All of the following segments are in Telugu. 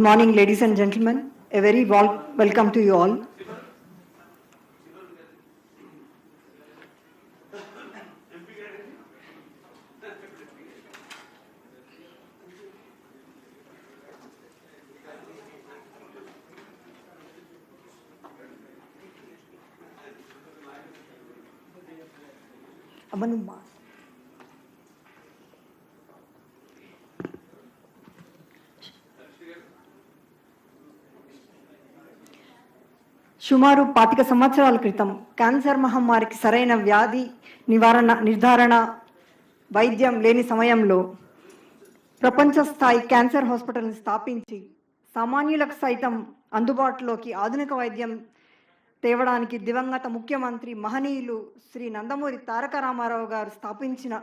Good morning, ladies and gentlemen. A very wel- welcome to you all. సుమారు పాతిక సంవత్సరాల క్రితం క్యాన్సర్ మహమ్మారికి సరైన వ్యాధి నివారణ నిర్ధారణ వైద్యం లేని సమయంలో ప్రపంచ స్థాయి క్యాన్సర్ హాస్పిటల్ని స్థాపించి సామాన్యులకు సైతం అందుబాటులోకి ఆధునిక వైద్యం తేవడానికి దివంగత ముఖ్యమంత్రి మహనీయులు శ్రీ నందమూరి తారక రామారావు గారు స్థాపించిన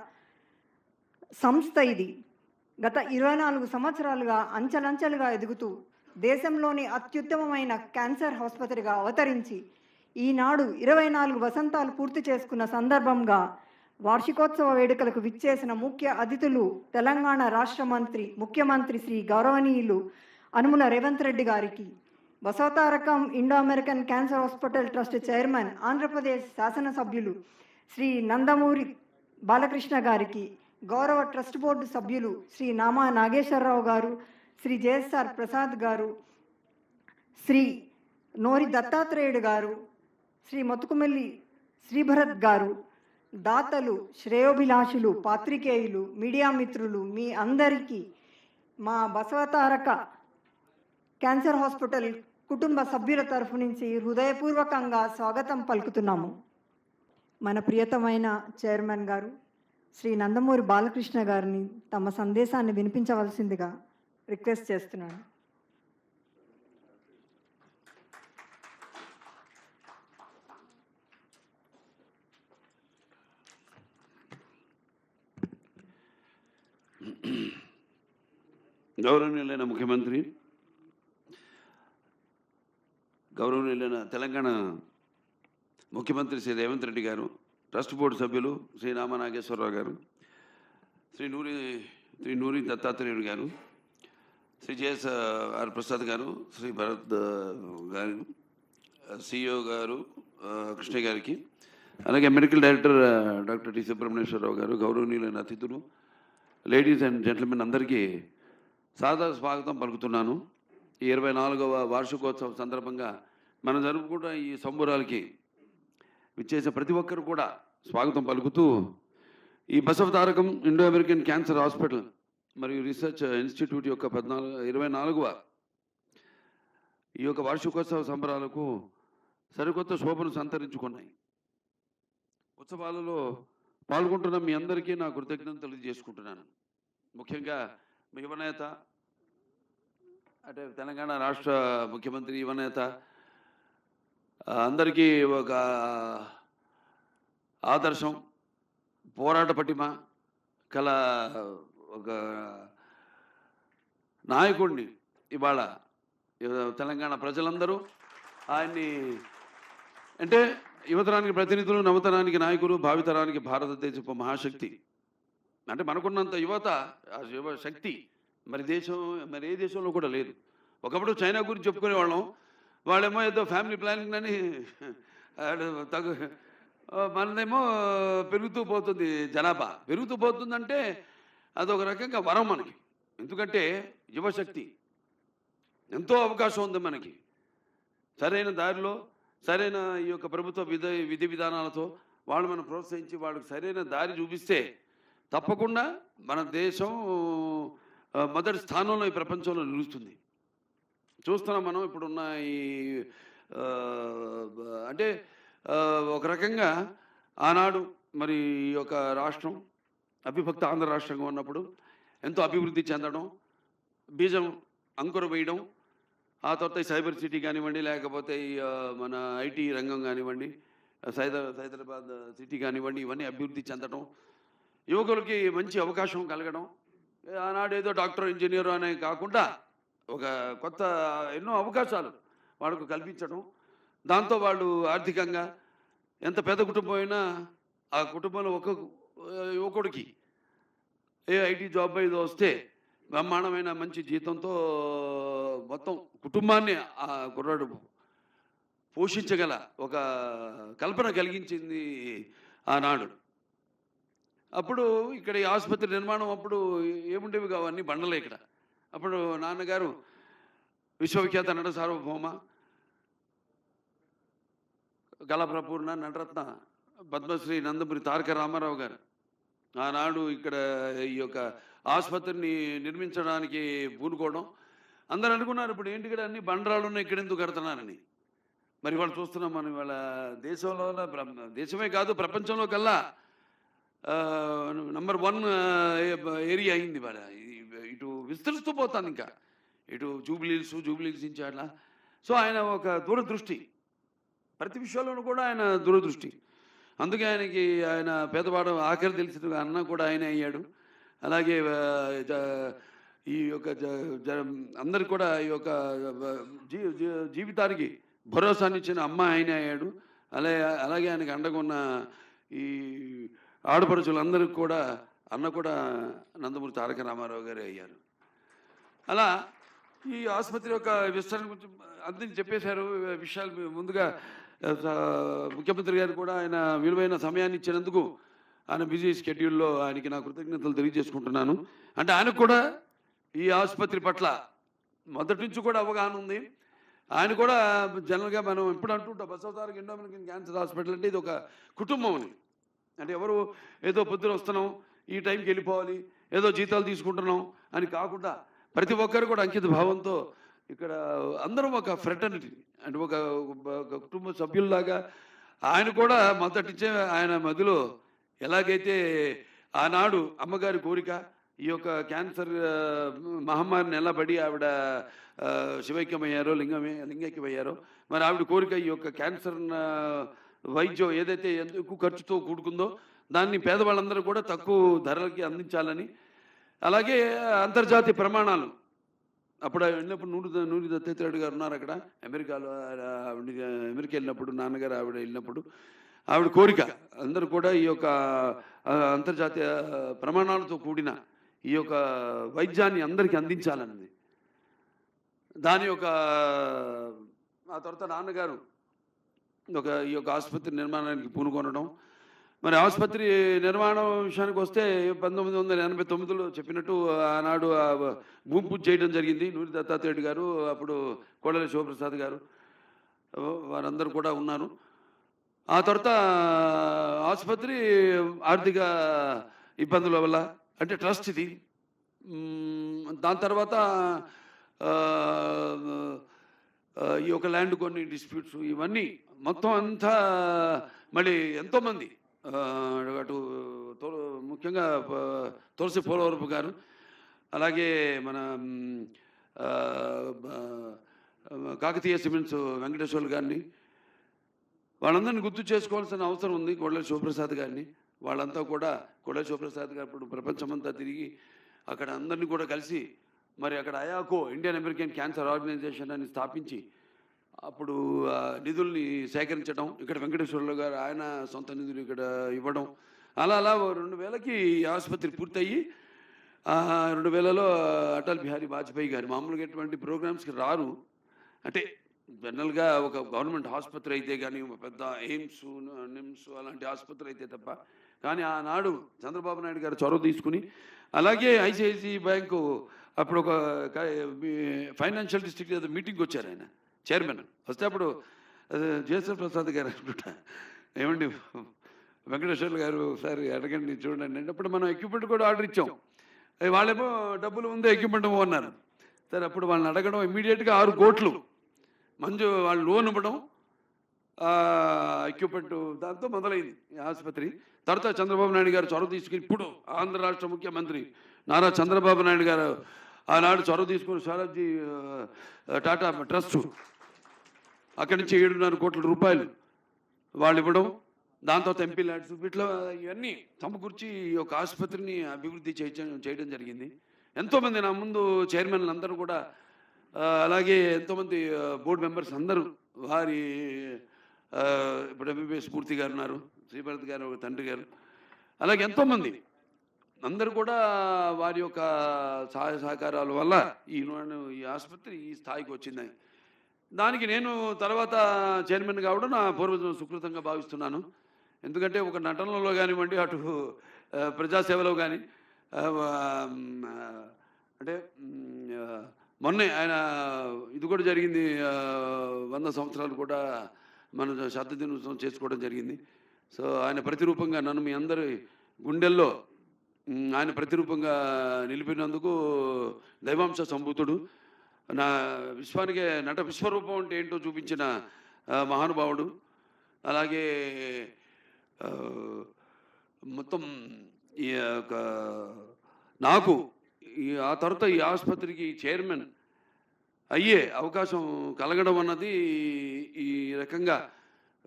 సంస్థ ఇది. గత ఇరవై నాలుగు సంవత్సరాలుగా అంచెలంచెలుగా ఎదుగుతూ దేశంలోని అత్యుత్తమమైన క్యాన్సర్ ఆసుపత్రిగా అవతరించి ఈనాడు ఇరవై నాలుగు వసంతాలు పూర్తి చేసుకున్న సందర్భంగా వార్షికోత్సవ వేడుకలకు విచ్చేసిన ముఖ్య అతిథులు తెలంగాణ రాష్ట్ర మంత్రి ముఖ్యమంత్రి శ్రీ గౌరవనీయులు అనుముల రేవంత్ రెడ్డి గారికి Basavatarakam Indo American cancer hospital trust chairman Andhra Pradesh శాసనసభ్యులు శ్రీ నందమూరి బాలకృష్ణ గారికి గౌరవ ట్రస్ట్ బోర్డు సభ్యులు శ్రీ నామా నాగేశ్వరరావు గారు శ్రీ జేఎస్ఆర్ ప్రసాద్ గారు శ్రీ నోరి దత్తాత్రేయుడు గారు శ్రీ మొత్తుకుమెల్లి శ్రీభరత్ గారు దాతలు శ్రేయోభిలాషులు పాత్రికేయులు మీడియా మిత్రులు మీ అందరికీ మా బసవతారక క్యాన్సర్ హాస్పిటల్ కుటుంబ సభ్యుల తరఫు నుంచి హృదయపూర్వకంగా స్వాగతం పలుకుతున్నాము. మన ప్రియతమైన చైర్మన్ గారు శ్రీ నందమూరి బాలకృష్ణ గారిని తమ సందేశాన్ని వినిపించవలసిందిగా రిక్వెస్ట్ చేస్తున్నాను. గౌరవనీయులైన ముఖ్యమంత్రి గౌరవనీయులైన తెలంగాణ ముఖ్యమంత్రి శ్రీ రేవంత్ రెడ్డి గారు ట్రస్ట్ బోర్డు సభ్యులు శ్రీ రామనాగేశ్వరరావు గారు శ్రీ నూరి శ్రీ నూరి దత్తాత్రేయుడు గారు శ్రీ జేఎస్ ఆర్ ప్రసాద్ గారు శ్రీ భరత్ గారి గారు సిఇఓ గారు కృష్ణ గారికి అలాగే medical director doctor T Subrahmanyeswara Rao గారు గౌరవనీయులైన అతిథులు లేడీస్ అండ్ జెంట్మెన్ అందరికీ సాదర స్వాగతం పలుకుతున్నాను. ఈ ఇరవై నాలుగవ వార్షికోత్సవం సందర్భంగా మనం జరుపుకుంటున్న ఈ సంబురాలకి విచ్చేసిన ప్రతి ఒక్కరు కూడా స్వాగతం పలుకుతూ ఈ Basavatarakam Indo American cancer hospital మరియు రీసెర్చ్ ఇన్స్టిట్యూట్ యొక్క పద్నాలుగు ఇరవై నాలుగవ ఈ యొక్క వార్షికోత్సవ సంబరాలకు సరికొత్త శోభను సంతరించుకున్నాయి. ఉత్సవాలలో పాల్గొంటున్న మీ అందరికీ నా కృతజ్ఞతలు తెలియజేసుకుంటున్నాను. ముఖ్యంగా మీ యువనేత అంటే తెలంగాణ రాష్ట్ర ముఖ్యమంత్రి యువనేత అందరికీ ఒక ఆదర్శం పోరాట పటిమ కళ ఒక నాయకుడిని ఇవాళ తెలంగాణ ప్రజలందరూ ఆయన్ని అంటే యువతరానికి ప్రతినిధులు నవతరానికి నాయకులు భావితరానికి భారతదేశపు మహాశక్తి. అంటే మనకున్నంత యువత ఆ యువ శక్తి మరి దేశం మరి ఏ దేశంలో కూడా లేదు. ఒకప్పుడు చైనా గురించి చెప్పుకునేవాళ్ళం. వాళ్ళేమో ఏదో ఫ్యామిలీ ప్లానింగ్ అని తగు మనదేమో పెరుగుతూ పోతుంది జనాభా. పెరుగుతూ పోతుందంటే అదొక రకంగా వరం మనకి. ఎందుకంటే యువశక్తి. ఎంతో అవకాశం ఉంది మనకి. సరైన దారిలో సరైన ఈ యొక్క ప్రభుత్వ విధి విధి విధానాలతో వాళ్ళు మనం ప్రోత్సహించి వాళ్ళకి సరైన దారి చూపిస్తే తప్పకుండా మన దేశం మొదటి స్థానంలో ఈ ప్రపంచంలో నిలుస్తుంది. చూస్తున్నాం మనం ఇప్పుడున్న ఈ అంటే ఒక రకంగా ఆనాడు మరి ఈ యొక్క రాష్ట్రం అవిభక్త ఆంధ్ర రాష్ట్రంగా ఉన్నప్పుడు ఎంతో అభివృద్ధి చెందడం బీజం అంకుర వేయడం ఆ తర్వాత సైబర్ సిటీ కానివ్వండి లేకపోతే మన ఐటీ రంగం కానివ్వండి సైదర్ హైదరాబాద్ సిటీ కానివ్వండి ఇవన్నీ అభివృద్ధి చెందడం యువకులకి మంచి అవకాశం కలగడం ఆనాడు ఏదో డాక్టర్ ఇంజనీర్ అనే కాకుండా ఒక కొత్త ఎన్నో అవకాశాలు వాళ్ళకు కల్పించడం దాంతో వాళ్ళు ఆర్థికంగా ఎంత పెద్ద కుటుంబం అయినా ఆ కుటుంబంలో ఒక యువకుడికి ఏ ఐటీ జాబ్ ఏదో వస్తే బ్రహ్మాండమైన మంచి జీతంతో మొత్తం కుటుంబాన్ని ఆ కుర్రాడు పోషించగల ఒక కల్పన కలిగించింది ఆనాడు. అప్పుడు ఇక్కడ ఈ ఆసుపత్రి నిర్మాణం అప్పుడు ఏముండేవి కావన్నీ బండలే ఇక్కడ. అప్పుడు నాన్నగారు విశ్వవిఖ్యాత నట సార్వభౌమ గలప్రపూర్ణ నటరత్న పద్మశ్రీ నందమూరి తారక రామారావు గారు ఆనాడు ఇక్కడ ఈ యొక్క ఆసుపత్రిని నిర్మించడానికి పూనుకోవడం. అందరూ అనుకున్నారు ఇప్పుడు ఏంటి ఇక్కడ అన్ని బండరాళ్ళు ఉన్నాయి ఇక్కడ ఎందుకు కడుతున్నారని. మరి వాళ్ళు చూస్తున్నాం మనం ఇవాళ దేశంలో దేశమే కాదు ప్రపంచంలో కల్లా నంబర్ వన్ ఏరియా అయింది ఇవాళ. ఇటు విస్తరిస్తూ పోతాను ఇంకా. ఇటు జూబ్లీల్స్ జూబ్లీల్స్ నుంచి అట్లా. సో ఆయన ఒక దూరదృష్టి. ప్రతి విషయంలోనూ కూడా ఆయన దూరదృష్టి. అందుకే ఆయనకి ఆయన పేదవాడు ఆఖరి తెలిసిన అన్న కూడా ఆయన అయ్యాడు. అలాగే జ- ఈ యొక్క జ- అందరికి కూడా ఈ యొక్క జీ జీ- జీవితానికి భరోసానిచ్చిన అమ్మ ఆయన అయ్యాడు. అలాగే అలాగే ఆయనకు అండగున్న ఈ ఆడపడుచులందరికీ కూడా అన్న కూడా నందమూరి తారక రామారావు గారే అయ్యారు. అలా ఈ ఆసుపత్రి యొక్క విస్తరణ గురించి అందరిని చెప్పేశారు. విషయాలు ముందుగా ముఖ్యమంత్రి గారు కూడా ఆయన విలువైన సమయాన్ని ఇచ్చినందుకు ఆయన బిజీ షెడ్యూల్లో ఆయనకి నా కృతజ్ఞతలు తెలియజేసుకుంటున్నాను. అంటే ఆయనకు కూడా ఈ ఆసుపత్రి పట్ల మొదటి నుంచి కూడా అవగాహన ఉంది. ఆయన కూడా జనరల్గా మనం ఎప్పుడు అంటుంటాం బసవతారక ఎండోమినికన్ క్యాన్సర్ హాస్పిటల్ అంటే ఇది ఒక కుటుంబం అని. అంటే ఎవరు ఏదో పొద్దున వస్తున్నాం ఈ టైంకి వెళ్ళిపోవాలి ఏదో జీతాలు తీసుకుంటున్నాం అని కాకుండా ప్రతి ఒక్కరు కూడా అంకిత భావంతో ఇక్కడ అందరం ఒక ఫ్రెటర్నిటీ అంటే ఒక కుటుంబ సభ్యుల్లాగా ఆయన కూడా మొదటిచ్చే ఆయన మదిలో ఎలాగైతే ఆనాడు అమ్మగారి కోరిక ఈ యొక్క క్యాన్సర్ మహమ్మారిని ఎలా పడి ఆవిడ శివైక్యమయ్యారో లింగమే లింగైక్యమయ్యారో మరి ఆవిడ కోరిక ఈ యొక్క క్యాన్సర్ వైద్యం ఏదైతే ఎక్కువ ఖర్చుతో కూడుకుందో దాన్ని పేదవాళ్ళందరూ కూడా తక్కువ ధరలకి అందించాలని అలాగే అంతర్జాతీయ ప్రమాణాలు అప్పుడు వెళ్ళినప్పుడు నూరు నూరి దత్తాత్రేయుడు గారు ఉన్నారు అక్కడ. అమెరికాలో ఆ- ఆవిడ అమెరికా వెళ్ళినప్పుడు నాన్నగారు ఆవిడ వెళ్ళినప్పుడు ఆవిడ కోరిక అందరూ కూడా ఈ యొక్క అంతర్జాతీయ ప్రమాణాలతో కూడిన ఈ యొక్క వైద్యాన్ని అందరికీ అందించాలన్నది. దాని యొక్క ఆ తర్వాత నాన్నగారు ఒక ఈ యొక్క ఆసుపత్రి నిర్మాణానికి పూనుకొనడం మరి ఆసుపత్రి నిర్మాణం విషయానికి వస్తే పంతొమ్మిది వందల ఎనభై తొమ్మిదిలో చెప్పినట్టు ఆనాడు భూమి పూజ చేయడం జరిగింది. నూరి దత్తాత్రేయుడు గారు అప్పుడు కోడల శివప్రసాద్ గారు వారందరూ కూడా ఉన్నారు. ఆ తర్వాత ఆసుపత్రి ఆర్థిక ఇబ్బందుల వల్ల అంటే ట్రస్ట్ ఇది. దాని తర్వాత ఈ యొక్క ల్యాండ్ కొన్ని డిస్ప్యూట్స్ ఇవన్నీ మొత్తం అంతా మళ్ళీ ఎంతోమంది అటు ముఖ్యంగా తులసి పోలవరపు గారు అలాగే మన కాకతీయ సిమెంట్స్ వెంకటేశ్వర్లు గారిని వాళ్ళందరినీ గుర్తు చేసుకోవాల్సిన అవసరం ఉంది కొడల శివప్రసాద్ గారిని. వాళ్ళంతా కూడా కొడల శివప్రసాద్ గారు ఇప్పుడు ప్రపంచమంతా తిరిగి అక్కడ అందరినీ కూడా కలిసి మరి అక్కడ అయాకో ఇండియన్ అమెరికన్ క్యాన్సర్ ఆర్గనైజేషన్ అని స్థాపించి అప్పుడు ఆ నిధుల్ని సేకరించడం ఇక్కడ వెంకటేశ్వర్లు గారు ఆయన సొంత నిధులు ఇక్కడ ఇవ్వడం అలా అలా రెండు వేలకి ఆసుపత్రి పూర్తయ్యి రెండు వేలలో అటల్ బిహారీ వాజ్పేయి గారు మామూలుగా ఎటువంటి ప్రోగ్రామ్స్కి రారు. అంటే జనరల్గా ఒక గవర్నమెంట్ ఆసుపత్రి అయితే కానీ పెద్ద ఎయిమ్స్ నిమ్స్ అలాంటి ఆసుపత్రి అయితే తప్ప కానీ ఆనాడు చంద్రబాబు నాయుడు గారు చొరవ తీసుకుని అలాగే ఐసిఐసిఐ బ్యాంకు అప్పుడు ఒక ఫైనాన్షియల్ డిస్ట్రిక్ట్ ఏదో మీటింగ్కి వచ్చారు ఆయన. చైర్మన్. వస్తే అప్పుడు జయశ్వర్ ప్రసాద్ గారు అనుకుంటా. ఏమండి వెంకటేశ్వర్లు గారు ఒకసారి అడగండి చూడండి అంటే అప్పుడు మనం ఎక్విప్మెంట్ కూడా ఆర్డర్ ఇచ్చాం. అది వాళ్ళేమో డబ్బులు ఉంది ఎక్విప్మెంట్ అన్నారు. సరే అప్పుడు వాళ్ళని అడగడం ఇమ్మీడియట్గా ఆరు కోట్లు. మంజు వాళ్ళు లోన్ ఇవ్వడం ఎక్విప్మెంట్ దాంతో మొదలైంది ఆసుపత్రి. తర్వాత చంద్రబాబు నాయుడు గారు చొరవ తీసుకుని ఇప్పుడు ఆంధ్ర రాష్ట్ర ముఖ్యమంత్రి నారా చంద్రబాబు నాయుడు గారు ఆనాడు చొరవ తీసుకుని సారాజీ టాటా ట్రస్ట్ అక్కడి నుంచి ఏడున్నర కోట్ల రూపాయలు వాళ్ళు ఇవ్వడం దాని తర్వాత ఎంపీ ల్యాడ్స్ వీటిలో ఇవన్నీ సమకూర్చి ఈ యొక్క ఆసుపత్రిని అభివృద్ధి చేయడం చేయడం జరిగింది. ఎంతోమంది నా ముందు చైర్మన్లు అందరూ కూడా అలాగే ఎంతోమంది బోర్డు మెంబర్స్ అందరూ వారి ఇప్పుడు ఎంబీబీఎస్ మూర్తి గారు ఉన్నారు శ్రీభరత్ గారు ఒక తండ్రి గారు అలాగే ఎంతోమంది. అందరూ కూడా వారి యొక్క సహాయ సహకారాల వల్ల ఈ ఈ ఆసుపత్రి ఈ స్థాయికి వచ్చింది. దానికి నేను తర్వాత చైర్మన్ కావడం నా పూర్వ సుకృతంగా భావిస్తున్నాను. ఎందుకంటే ఒక నటనలో కానివ్వండి అటు ప్రజాసేవలో కానీ అంటే మొన్నే ఆయన ఇది కూడా జరిగింది వంద సంవత్సరాలు కూడా మన శత దినోత్సవం చేసుకోవడం జరిగింది. సో ఆయన ప్రతిరూపంగా నన్ను మీ అందరి గుండెల్లో ఆయన ప్రతిరూపంగా నిలిపినందుకు దైవాంశ సంభూతుడు. నా విశ్వానికి నట విశ్వరూపం అంటే ఏంటో చూపించిన మహానుభావుడు. అలాగే మొత్తం ఈ యొక్క నాకు ఆ తర్వాత ఈ ఆసుపత్రికి చైర్మన్ అయ్యే అవకాశం కలగడం అన్నది ఈ రకంగా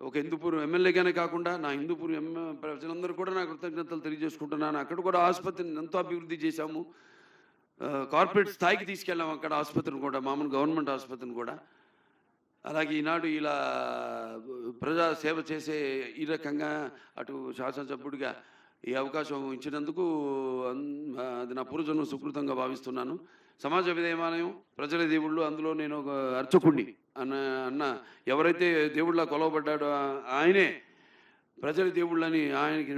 ఒక హిందూపూర్ ఎమ్మెల్యేగానే కాకుండా నా హిందూపూర్ ఎమ్మె ప్రజలందరూ కూడా నా కృతజ్ఞతలు తెలియజేసుకుంటున్నాను. అక్కడ కూడా ఆసుపత్రిని ఎంతో అభివృద్ధి చేశాము. కార్పొరేట్ స్థాయికి తీసుకెళ్ళాము అక్కడ ఆసుపత్రిని కూడా మామూలు గవర్నమెంట్ ఆసుపత్రిని కూడా. అలాగే ఈనాడు ఇలా ప్రజా సేవ చేసే ఈ రకంగా అటు శాసనసభ్యుడిగా ఈ అవకాశం ఇచ్చినందుకు అది నా పూర్వజన్మ సుకృతంగా భావిస్తున్నాను. సమాజ విధేయమాలయం ప్రజల దేవుళ్ళు అందులో నేను ఒక అర్చకుడిని అన్న అన్న ఎవరైతే దేవుళ్ళ కొలవబడ్డాడో ఆయనే ప్రజల దేవుళ్ళని ఆయనకి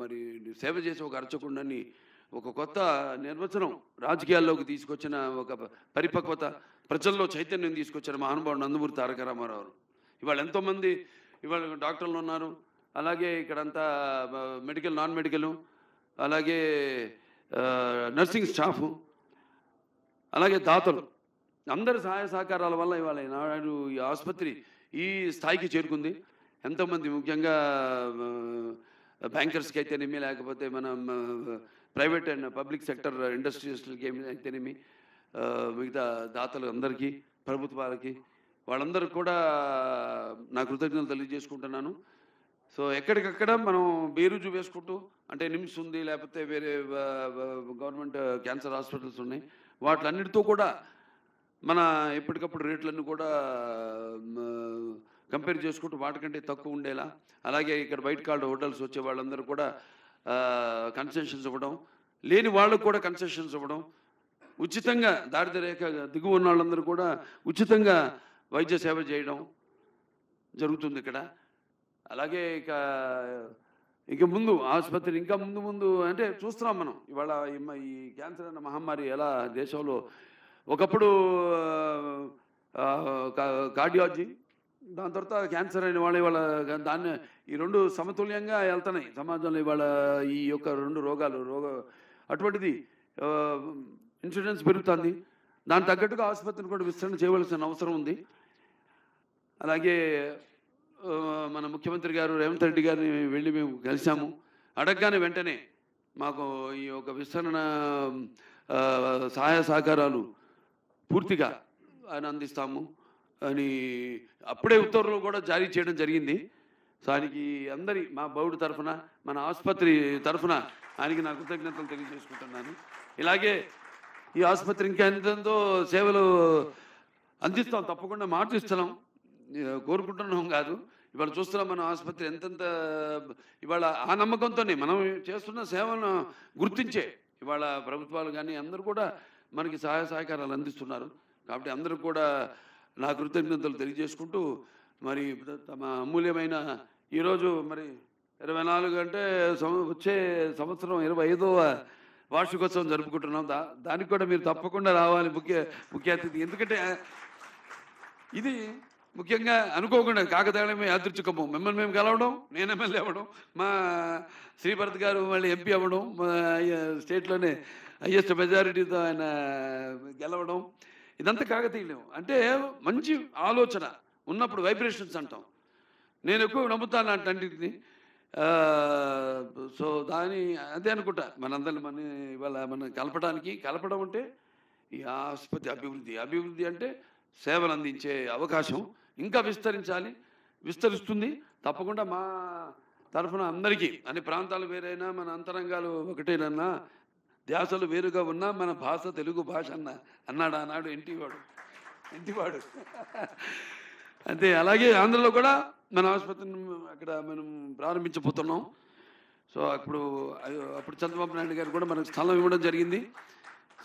మరి సేవ చేసే ఒక అర్చకుడిని ఒక కొత్త నిర్వచనం రాజకీయాల్లోకి తీసుకొచ్చిన ఒక పరిపక్వత ప్రజల్లో చైతన్యం తీసుకొచ్చిన మహానుభావుడు నందమూరి తారక రామారావు. ఇవాళ ఎంతోమంది ఇవాళ డాక్టర్లు ఉన్నారు. అలాగే ఇక్కడంతా మెడికల్ నాన్ మెడికల్ అలాగే నర్సింగ్ స్టాఫ్ అలాగే దాతలు. అందరి సహాయ సహకారాల వల్ల ఇవాళ నాడు ఈ ఆసుపత్రి ఈ స్థాయికి చేరుకుంది. ఎంతోమంది ముఖ్యంగా ఆ, బ్యాంకర్స్కి అయితేనేమి లేకపోతే మనం ప్రైవేట్ అండ్ పబ్లిక్ సెక్టర్ ఇండస్ట్రియల్స్కి ఏమి ఆ, మిగతా దాతలు అందరికీ ప్రభుత్వాలకి వాళ్ళందరూ కూడా నా కృతజ్ఞతలు తెలియజేసుకుంటున్నాను. సో ఎక్కడికక్కడ మనం బేరుజు వేసుకుంటూ అంటే నిమ్స్ ఉంది లేకపోతే వేరే గవర్నమెంట్ క్యాన్సర్ హాస్పిటల్స్ ఉన్నాయి వాటిలన్నిటితో కూడా మన ఎప్పటికప్పుడు రేట్లన్నీ కూడా కంపేర్ చేసుకుంటూ వాటికంటే తక్కువ ఉండేలా. అలాగే ఇక్కడ వైట్ కార్డ్ హోటల్స్ వచ్చే వాళ్ళందరూ కూడా కన్సెషన్స్ ఇవ్వడం లేని వాళ్ళకు కూడా కన్సెషన్స్ ఇవ్వడం ఉచితంగా దారిద్ర్య రేఖ దిగువ ఉన్న వాళ్ళందరూ కూడా ఉచితంగా వైద్య సేవ చేయడం జరుగుతుంది ఇక్కడ. అలాగే ఇక ఇక ముందు ఆసుపత్రి ఇంకా ముందు ముందు అంటే చూస్తున్నాం మనం. ఇవాళ ఈ క్యాన్సర్ అన్న మహమ్మారి ఎలా దేశంలో ఒకప్పుడు కార్డియాలజీ దాని తర్వాత క్యాన్సర్ అయిన వాళ్ళు ఇవాళ దాన్ని ఈ రెండు సమతుల్యంగా వెళ్తున్నాయి. సమాజంలో ఇవాళ ఈ యొక్క రెండు రోగాలు రోగ అటువంటిది ఇన్సూరెన్స్ పెరుగుతుంది. దాని తగ్గట్టుగా ఆసుపత్రిని కూడా విస్తరణ చేయవలసిన అవసరం ఉంది. అలాగే మన ముఖ్యమంత్రి గారు రేవంత్ రెడ్డి గారిని వెళ్ళి మేము కలిసాము అడగగానే వెంటనే మాకు ఈ యొక్క విస్తరణ సహాయ సహకారాలు పూర్తిగా ఆయన అందిస్తాము. అని అప్పుడే ఉత్తర్వులు కూడా జారీ చేయడం జరిగింది. సో ఆయనకి అందరి మా బౌడు తరఫున మన ఆసుపత్రి తరఫున ఆయనకి నా కృతజ్ఞతలు తెలియజేసుకుంటున్నాను. ఇలాగే ఈ ఆసుపత్రి ఇంకా ఎంతో సేవలు అందిస్తాం తప్పకుండా మార్చిస్తున్నాం. కోరుకుంటున్నాం కాదు. ఇవాళ చూస్తున్నాం మన ఆసుపత్రి ఎంతెంత ఇవాళ ఆ నమ్మకంతోనే మనం చేస్తున్న సేవలను గుర్తించే ఇవాళ ప్రభుత్వాలు కానీ అందరూ కూడా మనకి సహాయ సహకారాలు అందిస్తున్నారు. కాబట్టి అందరూ కూడా నా కృతజ్ఞతలు తెలియజేసుకుంటూ మరి తమ అమూల్యమైన ఈరోజు మరి ఇరవై నాలుగు అంటే వచ్చే సంవత్సరం ఇరవై ఐదవ వార్షికోత్సవం జరుపుకుంటున్నాం. దా దానికి కూడా మీరు తప్పకుండా రావాలి ముఖ్య ముఖ్య అతిథి. ఎందుకంటే ఇది ముఖ్యంగా అనుకోకుండా కాకతాళమే యాదృచ్ఛికము మిమ్మల్ని మేము కలవడం నేను ఎమ్మెల్యే అవ్వడం మా శ్రీభరత్ గారు మళ్ళీ ఎంపీ అవ్వడం మా స్టేట్లోనే హయ్యెస్ట్ మెజారిటీతో ఆయన గెలవడం ఇదంతా కాకతీయం అంటే మంచి ఆలోచన. ఉన్నప్పుడు వైబ్రేషన్స్ అంటాం. నేను ఎక్కువ నమ్ముతాను అంటే సో దాని అదే అనుకుంటా. మనందరిని మన ఇవాళ మనం కలపడానికి కలపడం అంటే ఈ ఆసుపత్రి అభివృద్ధి. అభివృద్ధి అంటే సేవలు అందించే అవకాశం. ఇంకా విస్తరించాలి. విస్తరిస్తుంది. తప్పకుండా మా తరఫున అందరికీ అన్ని ప్రాంతాలు వేరైనా మన అంతరంగాలు ఒకటేనన్నా ధ్యాసలు వేరుగా ఉన్నా మన భాష తెలుగు భాష అన్న అన్నాడు ఆనాడు ఇంటివాడు ఇంటివాడు అంతే అలాగే ఆంధ్రలో కూడా మన ఆసుపత్రిని అక్కడ మనం ప్రారంభించబోతున్నాం. సో అప్పుడు అప్పుడు చంద్రబాబు నాయుడు గారు కూడా మనకు స్థలం ఇవ్వడం జరిగింది.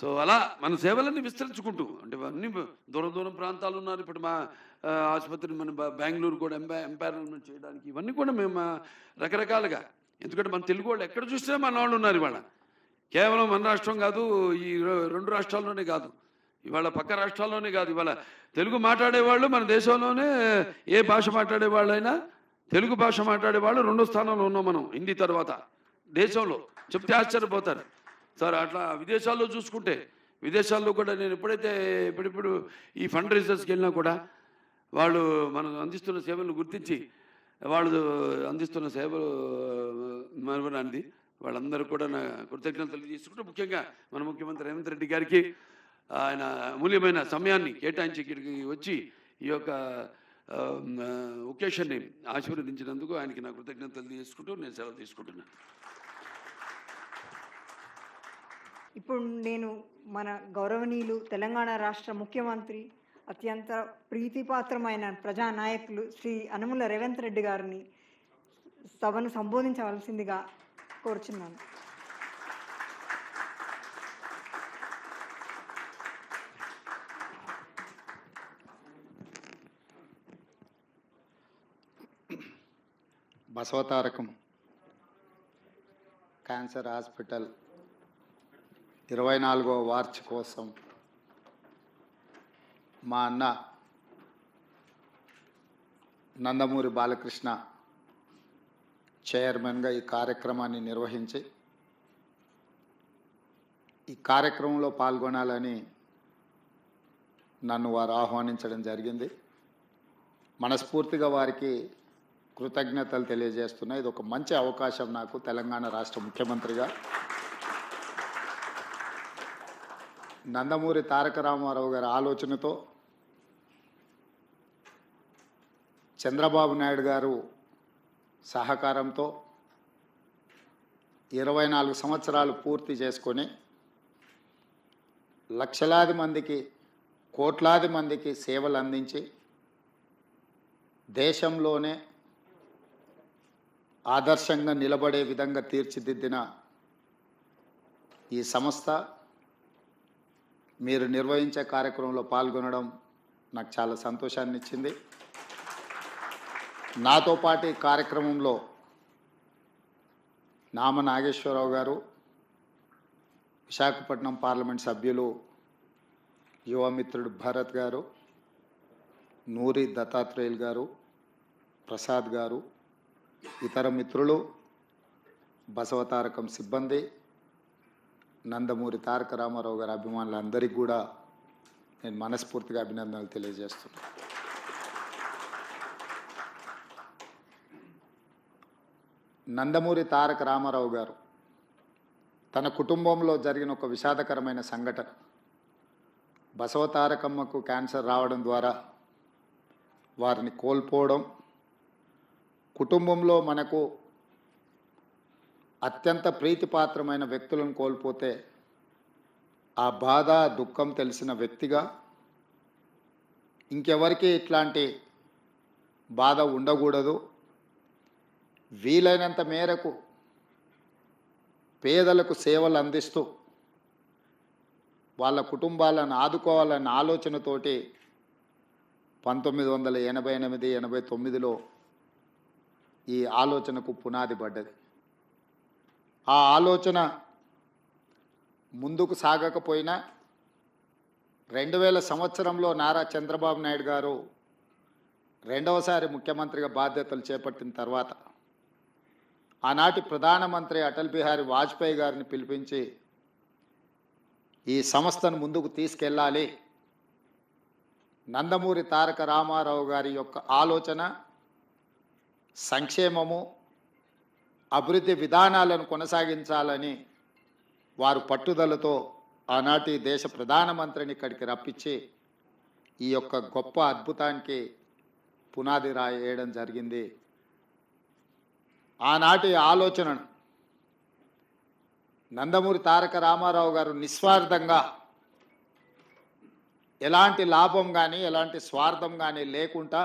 సో అలా మన సేవలన్నీ విస్తరించుకుంటూ అంటే అన్ని దూరం దూరం ప్రాంతాలు ఉన్నారు. ఇప్పుడు మా ఆసుపత్రి మన బ- బెంగళూరు కూడా ఎంపా ఎంపైర్మెంట్ చేయడానికి ఇవన్నీ కూడా మేము రకరకాలుగా. ఎందుకంటే మన తెలుగు వాళ్ళు ఎక్కడ చూసినా మన వాళ్ళు ఉన్నారు ఇవాళ. కేవలం మన రాష్ట్రం కాదు ఈ రెండు రాష్ట్రాల్లోనే కాదు. ఇవాళ పక్క రాష్ట్రాల్లోనే కాదు. ఇవాళ తెలుగు మాట్లాడేవాళ్ళు మన దేశంలోనే ఏ భాష మాట్లాడే వాళ్ళైనా తెలుగు భాష మాట్లాడే వాళ్ళు రెండో స్థానంలో ఉన్నాం మనం హిందీ తర్వాత. దేశంలో చెప్తే ఆశ్చర్యపోతారు. సార్ అట్లా విదేశాల్లో చూసుకుంటే విదేశాల్లో కూడా నేను ఎప్పుడైతే ఇప్పుడిప్పుడు ఈ ఫండ్ రైజర్స్కి వెళ్ళినా కూడా వాళ్ళు మనం అందిస్తున్న సేవలను గుర్తించి వాళ్ళు అందిస్తున్న సేవలు మరవరానిది వాళ్ళందరూ కూడా నా కృతజ్ఞతలు తీసుకుంటూ ముఖ్యంగా మన ముఖ్యమంత్రి రేవంత్ రెడ్డి గారికి ఆయన అమూల్యమైన సమయాన్ని కేటాయించి ఇక్కడికి వచ్చి ఈ యొక్క ఒకేషన్ని ఆశీర్వదించినందుకు ఆయనకి నా కృతజ్ఞతలు తీసుకుంటూ నేను సెలవు తీసుకుంటున్నాను ఇప్పుడు నేను మన గౌరవనీయులు తెలంగాణ రాష్ట్ర ముఖ్యమంత్రి అత్యంత ప్రీతిపాత్రమైన ప్రజానాయకులు శ్రీ అనుముల రేవంత్ రెడ్డి గారిని సభను సంబోధించవలసిందిగా కోరుచున్నాను. బసవతారకం క్యాన్సర్ హాస్పిటల్ ఇరవై నాలుగో వార్చ్ కోసం మా అన్న నందమూరి బాలకృష్ణ చైర్మన్గా ఈ కార్యక్రమాన్ని నిర్వహించి ఈ కార్యక్రమంలో పాల్గొనాలని నన్ను వారు ఆహ్వానించడం జరిగింది. మనస్ఫూర్తిగా వారికి కృతజ్ఞతలు తెలియజేస్తున్నా. ఇది ఒక మంచి అవకాశం నాకు తెలంగాణ రాష్ట్ర ముఖ్యమంత్రిగా. నందమూరి తారక రామారావు గారి ఆలోచనతో చంద్రబాబు నాయుడు గారు సహకారంతో ఇరవై నాలుగు సంవత్సరాలు పూర్తి చేసుకొని లక్షలాది మందికి కోట్లాది మందికి సేవలు అందించి దేశంలోనే ఆదర్శంగా నిలబడే విధంగా తీర్చిదిద్దిన ఈ సంస్థ మీరు నిర్వహించే కార్యక్రమంలో పాల్గొనడం నాకు చాలా సంతోషాన్ని ఇచ్చింది నాతో పాటు ఈ కార్యక్రమంలో నామ నాగేశ్వరరావు గారు విశాఖపట్నం పార్లమెంట్ సభ్యులు యువమిత్రుడు భరత్ గారు నూరి దత్తాత్రేయులు గారు ప్రసాద్ గారు ఇతర మిత్రులు బసవతారకం సిబ్బంది నందమూరి తారక రామారావు గారి అభిమానులందరికీ కూడా నేను మనస్ఫూర్తిగా అభినందనలు తెలియజేస్తున్నాను. నందమూరి తారక రామారావు గారు తన కుటుంబంలో జరిగిన ఒక విషాదకరమైన సంఘటన. బసవ తారకమ్మకు క్యాన్సర్ రావడం ద్వారా వారిని కోల్పోవడం కుటుంబంలో మనకు అత్యంత ప్రీతిపాత్రమైన వ్యక్తులను కోల్పోతే ఆ బాధ దుఃఖం తెలిసిన వ్యక్తిగా ఇంకెవరికి ఇట్లాంటి బాధ ఉండకూడదు. వీలైనంత మేరకు పేదలకు సేవలు అందిస్తూ వాళ్ళ కుటుంబాలను ఆదుకోవాలన్న ఆలోచనతోటి పంతొమ్మిది వందల ఎనభై ఎనిమిది ఎనభై తొమ్మిదిలో ఈ ఆలోచనకు పునాది పడ్డది. ఆ ఆలోచన ముందుకు సాగకపోయినా రెండు వేల సంవత్సరంలో నారా చంద్రబాబు నాయుడు గారు రెండవసారి ముఖ్యమంత్రిగా బాధ్యతలు చేపట్టిన తర్వాత ఆనాటి ప్రధానమంత్రి అటల్ బిహారీ వాజ్పేయి గారిని పిలిపించి ఈ సంస్థను ముందుకు తీసుకెళ్ళాలి. నందమూరి తారక రామారావు గారి యొక్క ఆలోచన సంక్షేమము అభివృద్ధి విధానాలను కొనసాగించాలని వారు పట్టుదలతో ఆనాటి దేశ ప్రధానమంత్రిని ఇక్కడికి రప్పించి ఈ యొక్క గొప్ప అద్భుతానికి పునాది రాయడం జరిగింది. ఆనాటి ఆలోచనను. నందమూరి తారక రామారావు గారు నిస్వార్థంగా ఎలాంటి లాభం కానీ ఎలాంటి స్వార్థం కానీ లేకుండా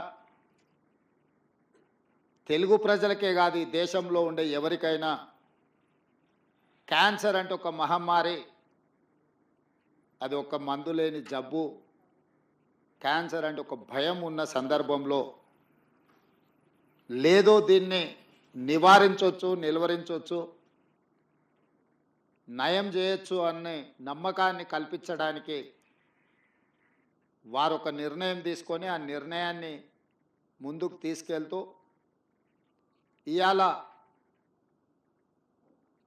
తెలుగు ప్రజలకే కాదు ఈ దేశంలో ఉండే ఎవరికైనా క్యాన్సర్ అంటే ఒక మహమ్మారి అది ఒక మందు లేని జబ్బు క్యాన్సర్ అంటే ఒక భయం ఉన్న సందర్భంలో లేదో దీన్ని నివారించవచ్చు నిలువరించవచ్చు నయం చేయొచ్చు అనే నమ్మకాన్ని కల్పించడానికి వారు ఒక నిర్ణయం తీసుకొని ఆ నిర్ణయాన్ని ముందుకు తీసుకెళ్తూ ఇవాళ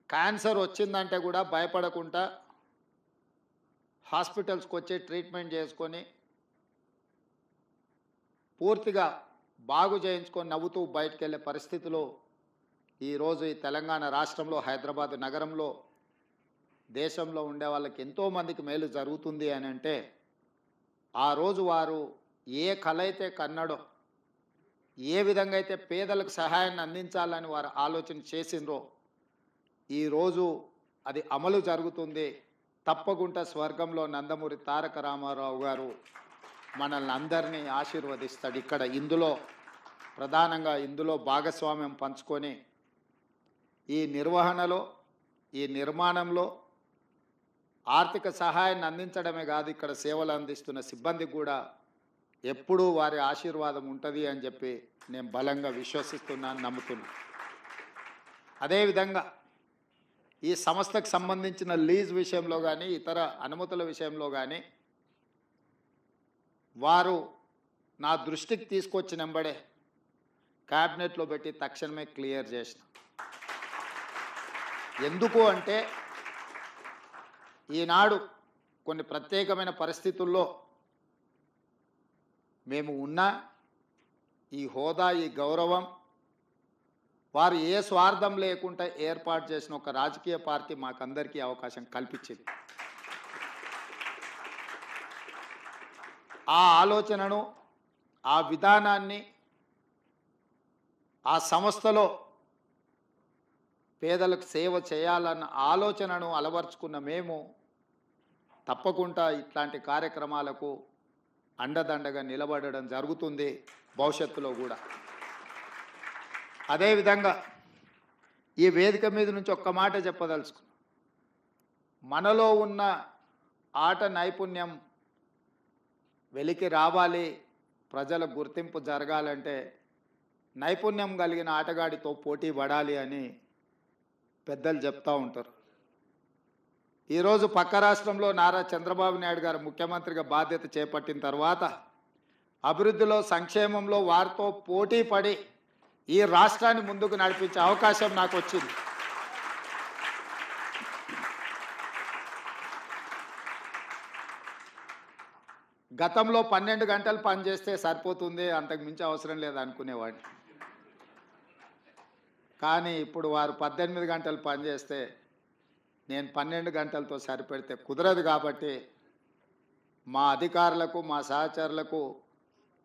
క్యాన్సర్ వచ్చిందంటే కూడా భయపడకుండా హాస్పిటల్స్కి వచ్చి ట్రీట్మెంట్ చేసుకొని పూర్తిగా బాగు చేయించుకొని నవ్వుతూ బయటకు వెళ్ళే పరిస్థితిలో ఈరోజు ఈ తెలంగాణ రాష్ట్రంలో హైదరాబాద్ నగరంలో దేశంలో ఉండే వాళ్ళకి ఎంతోమందికి మేలు జరుగుతుంది అని అంటే ఆ రోజు వారు ఏ కళ అయితే కన్నడో ఏ విధంగా అయితే పేదలకు సహాయాన్ని అందించాలని వారు ఆలోచన చేసిండ్రో ఈరోజు అది అమలు జరుగుతుంది. తప్పకుండా స్వర్గంలో నందమూరి తారక రామారావు గారు మనల్ని అందరినీ ఆశీర్వదిస్తాడు. ఇక్కడ ఇందులో ప్రధానంగా ఇందులో భాగస్వామ్యం పంచుకొని ఈ నిర్వహణలో ఈ నిర్మాణంలో ఆర్థిక సహాయాన్ని అందించడమే కాదు ఇక్కడ సేవలు అందిస్తున్న సిబ్బందికి కూడా ఎప్పుడూ వారి ఆశీర్వాదం ఉంటుంది అని చెప్పి నేను బలంగా విశ్వసిస్తున్నాను నమ్ముతున్నా అదేవిధంగా ఈ సంస్థకు సంబంధించిన లీజ్ విషయంలో కానీ ఇతర అనుమతుల విషయంలో కానీ వారు నా దృష్టికి తీసుకొచ్చిన వెంబడే క్యాబినెట్లో పెట్టి తక్షణమే క్లియర్ చేసిన. ఎందుకు అంటే ఈనాడు కొన్ని ప్రత్యేకమైన పరిస్థితుల్లో మేము ఉన్న ఈ హోదా ఈ గౌరవం వారు ఏ స్వార్థం లేకుండా ఏర్పాటు చేసిన ఒక రాజకీయ పార్టీ మాకందరికీ అవకాశం కల్పించింది. ఆ ఆలోచనను ఆ విధానాన్ని ఆ సంస్థలో పేదలకు సేవ చేయాలన్న ఆలోచనను అలవర్చుకున్న మేము తప్పకుండా ఇట్లాంటి కార్యక్రమాలకు అండదండగా నిలబడడం జరుగుతుంది భవిష్యత్తులో కూడా. అదేవిధంగా ఈ వేదిక మీద నుంచి ఒక్క మాట చెప్పదలుచుకున్నాం. మనలో ఉన్న ఆట నైపుణ్యం వెలికి రావాలి ప్రజల గుర్తింపు జరగాలంటే నైపుణ్యం కలిగిన ఆటగాడితో పోటీ పడాలి అని పెద్దలు చెప్తూ ఉంటారు. ఈరోజు పక్క రాష్ట్రంలో నారా చంద్రబాబు నాయుడు గారు ముఖ్యమంత్రిగా బాధ్యత చేపట్టిన తర్వాత అభివృద్ధిలో సంక్షేమంలో వారితో పోటీ పడి ఈ రాష్ట్రాన్ని ముందుకు నడిపించే అవకాశం నాకు వచ్చింది. గతంలో పన్నెండు గంటలు పనిచేస్తే సరిపోతుంది అంతకు మించి అవసరం లేదు అనుకునేవాడిని. కానీ ఇప్పుడు వారు పద్దెనిమిది గంటలు పనిచేస్తే నేను పన్నెండు గంటలతో సరిపెడితే కుదరదు కాబట్టి మా అధికారులకు మా సహచరులకు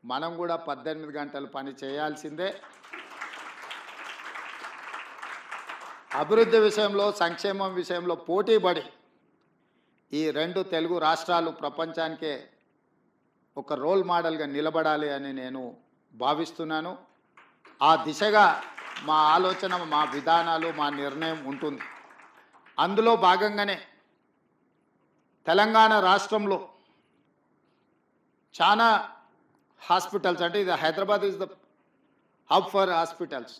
మనం కూడా పద్దెనిమిది గంటలు పని చేయాల్సిందే. అభివృద్ధి విషయంలో సంక్షేమం విషయంలో పోటీపడి ఈ రెండు తెలుగు రాష్ట్రాలు ప్రపంచానికే ఒక రోల్ మోడల్గా నిలబడాలి అని నేను భావిస్తున్నాను. ఆ దిశగా మా ఆలోచన మా విధానాలు మా నిర్ణయం ఉంటుంది. అందులో భాగంగానే తెలంగాణ రాష్ట్రంలో చాలా హాస్పిటల్స్ అంటే ఇది Hyderabad is the hub for hospitals.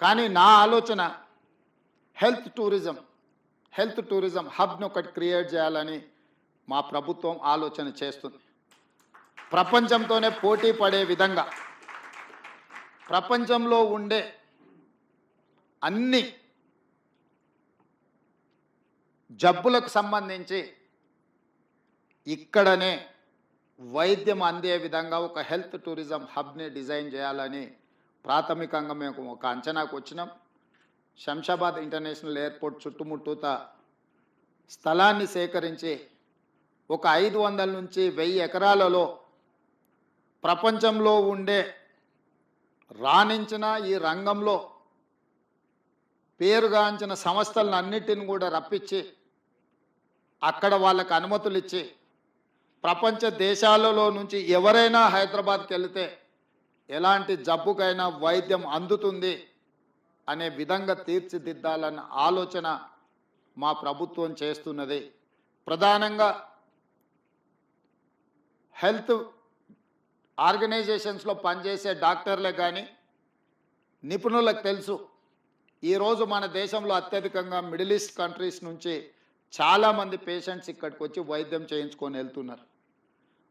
కానీ నా ఆలోచన హెల్త్ టూరిజం హెల్త్ టూరిజం హబ్ను ఒకటి క్రియేట్ చేయాలని మా ప్రభుత్వం ఆలోచన చేస్తుంది. ప్రపంచంతోనే పోటీ పడే విధంగా ప్రపంచంలో ఉండే అన్ని జబ్బులకు సంబంధించి ఇక్కడనే వైద్యం అందే విధంగా ఒక హెల్త్ టూరిజం హబ్ని డిజైన్ చేయాలని ప్రాథమికంగా మేము ఒక అంచనాకు వచ్చినాం. శంషాబాద్ ఇంటర్నేషనల్ ఎయిర్పోర్ట్ చుట్టుముట్టూత స్థలాన్ని సేకరించి ఒక ఐదు వందల నుంచి వెయ్యి ఎకరాలలో ప్రపంచంలో ఉండే రాణించిన ఈ రంగంలో పేరుగాంచిన సంస్థలను అన్నిటిని కూడా రప్పించి అక్కడ వాళ్ళకి అనుమతులు ఇచ్చి ప్రపంచ దేశాలలో నుంచి ఎవరైనా హైదరాబాద్కి వెళితే ఎలాంటి జబ్బుకైనా వైద్యం అందుతుంది అనే విధంగా తీర్చిదిద్దాలన్న ఆలోచన మా ప్రభుత్వం చేస్తున్నది. ప్రధానంగా హెల్త్ ఆర్గనైజేషన్స్లో పనిచేసే డాక్టర్లే కానీ నిపుణులకు తెలుసు. ఈరోజు మన దేశంలో అత్యధికంగా మిడిల్ ఈస్ట్ కంట్రీస్ నుంచి చాలామంది పేషెంట్స్ ఇక్కడికి వచ్చి వైద్యం చేయించుకొని వెళ్తున్నారు.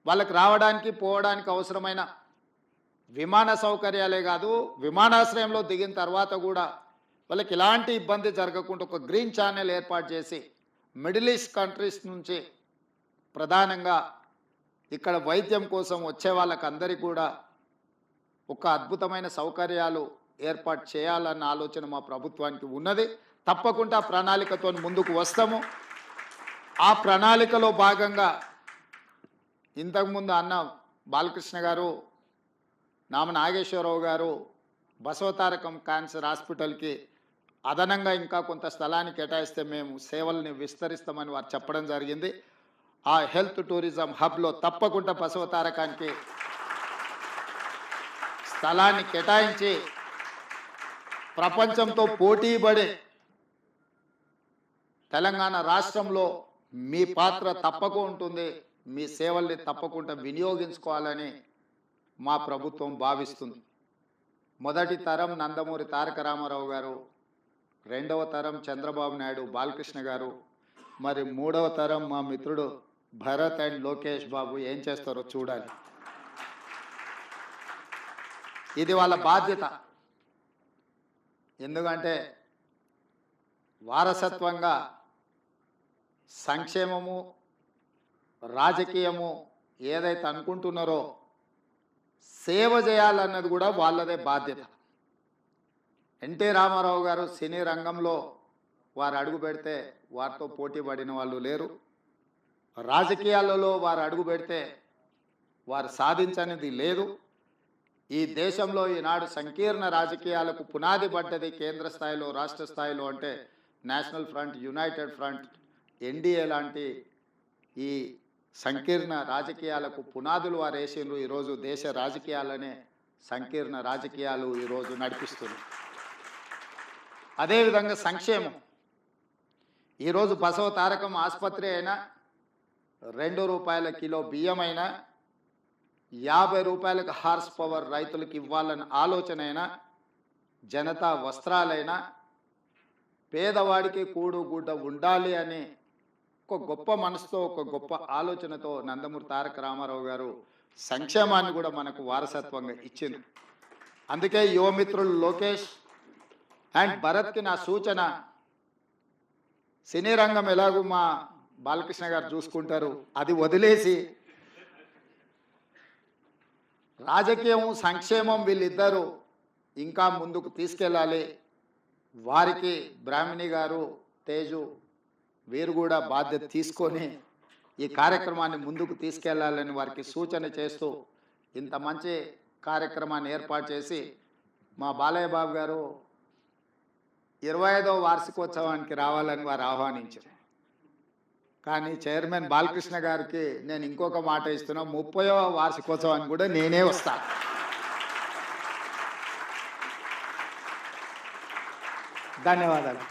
వాళ్ళకి రావడానికి పోవడానికి అవసరమైన విమాన సౌకర్యాలే కాదు విమానాశ్రయంలో దిగిన తర్వాత కూడా వాళ్ళకి ఎలాంటి ఇబ్బంది జరగకుండా ఒక గ్రీన్ ఛానల్ ఏర్పాటు చేసి మిడిల్ ఈస్ట్ కంట్రీస్ నుంచి ప్రధానంగా ఇక్కడ వైద్యం కోసం వచ్చే వాళ్ళకందరికీ కూడా ఒక అద్భుతమైన సౌకర్యాలు ఏర్పాటు చేయాలన్న ఆలోచన మా ప్రభుత్వానికి ఉన్నది. తప్పకుండా ఆ ప్రణాళికతో ముందుకు వస్తాము. ఆ ప్రణాళికలో భాగంగా ఇంతకుముందు అన్న బాలకృష్ణ గారు నామ నాగేశ్వరరావు గారు బసవతారకం క్యాన్సర్ హాస్పిటల్కి అదనంగా ఇంకా కొంత స్థలాన్ని కేటాయిస్తే మేము సేవల్ని విస్తరిస్తామని వారు చెప్పడం జరిగింది. ఆ హెల్త్ టూరిజం హబ్లో తప్పకుండా బసవతారకానికి స్థలాన్ని కేటాయించి ప్రపంచంతో పోటీపడే తెలంగాణ రాష్ట్రంలో మీ పాత్ర తప్పక ఉంటుంది. మీ సేవల్ని తప్పకుండా వినియోగించుకోవాలని మా ప్రభుత్వం భావిస్తుంది. మొదటి తరం నందమూరి తారక రామారావు గారు రెండవ తరం చంద్రబాబు నాయుడు బాలకృష్ణ గారు మరి మూడవ తరం మా మిత్రుడు భరత్ అండ్ లోకేష్ బాబు ఏం చేస్తారో చూడాలి. ఇది వాళ్ళ బాధ్యత. ఎందుకంటే వారసత్వంగా సంక్షేమము రాజకీయము ఏదైతే అనుకుంటున్నారో సేవ చేయాలన్నది కూడా వాళ్ళదే బాధ్యత. ఎన్టీ రామారావు గారు సినీ రంగంలో వారు అడుగు పెడితే వారితో పోటీ పడిన వాళ్ళు లేరు. రాజకీయాలలో వారు అడుగు పెడితే వారు సాధించనిది లేదు. ఈ దేశంలో ఈనాడు సంకీర్ణ రాజకీయాలకు పునాది పడ్డది కేంద్ర స్థాయిలో రాష్ట్ర స్థాయిలో అంటే national front united front NDA లాంటి ఈ సంకీర్ణ రాజకీయాలకు పునాదులు వారు వేసిండ్రు ఈరోజు దేశ రాజకీయాలనే సంకీర్ణ రాజకీయాలు ఈరోజు నడిపిస్తుంది అదేవిధంగా సంక్షేమం. ఈరోజు బసవ తారకం ఆసుపత్రి అయినా రెండు రూపాయల కిలో బియ్యమైనా యాభై రూపాయలకు హార్స్ పవర్ రైతులకు ఇవ్వాలని ఆలోచన అయినా జనతా వస్త్రాలైనా పేదవాడికి కూడు గుడ్డ ఉండాలి అని ఒక గొప్ప మనసుతో ఒక గొప్ప ఆలోచనతో నందమూరి తారక రామారావు గారు సంక్షేమాన్ని కూడా మనకు వారసత్వంగా ఇచ్చింది అందుకే యువమిత్రులు లోకేష్ అండ్ భరత్కి నా సూచన సినీ రంగం ఎలాగూ మా బాలకృష్ణ గారు చూసుకుంటారు. అది వదిలేసి రాజకీయం సంక్షేమం వీళ్ళిద్దరూ ఇంకా ముందుకు తీసుకెళ్ళాలి. వారికి బ్రాహ్మణి గారు తేజు వీరు కూడా బాధ్యత తీసుకొని ఈ కార్యక్రమాన్ని ముందుకు తీసుకెళ్ళాలని వారికి సూచన చేస్తూ ఇంత మంచి కార్యక్రమాన్ని ఏర్పాటు చేసి మా బాలయ్య బాబు గారు ఇరవై ఐదవ వార్షికోత్సవానికి రావాలని వారు ఆహ్వానించారు. కానీ చైర్మన్ బాలకృష్ణ గారికి నేను ఇంకొక మాట ఇస్తున్నా. ముప్పైవ వార్షికోత్సవానికి కూడా నేనే వస్తాను ధన్యవాదాలు.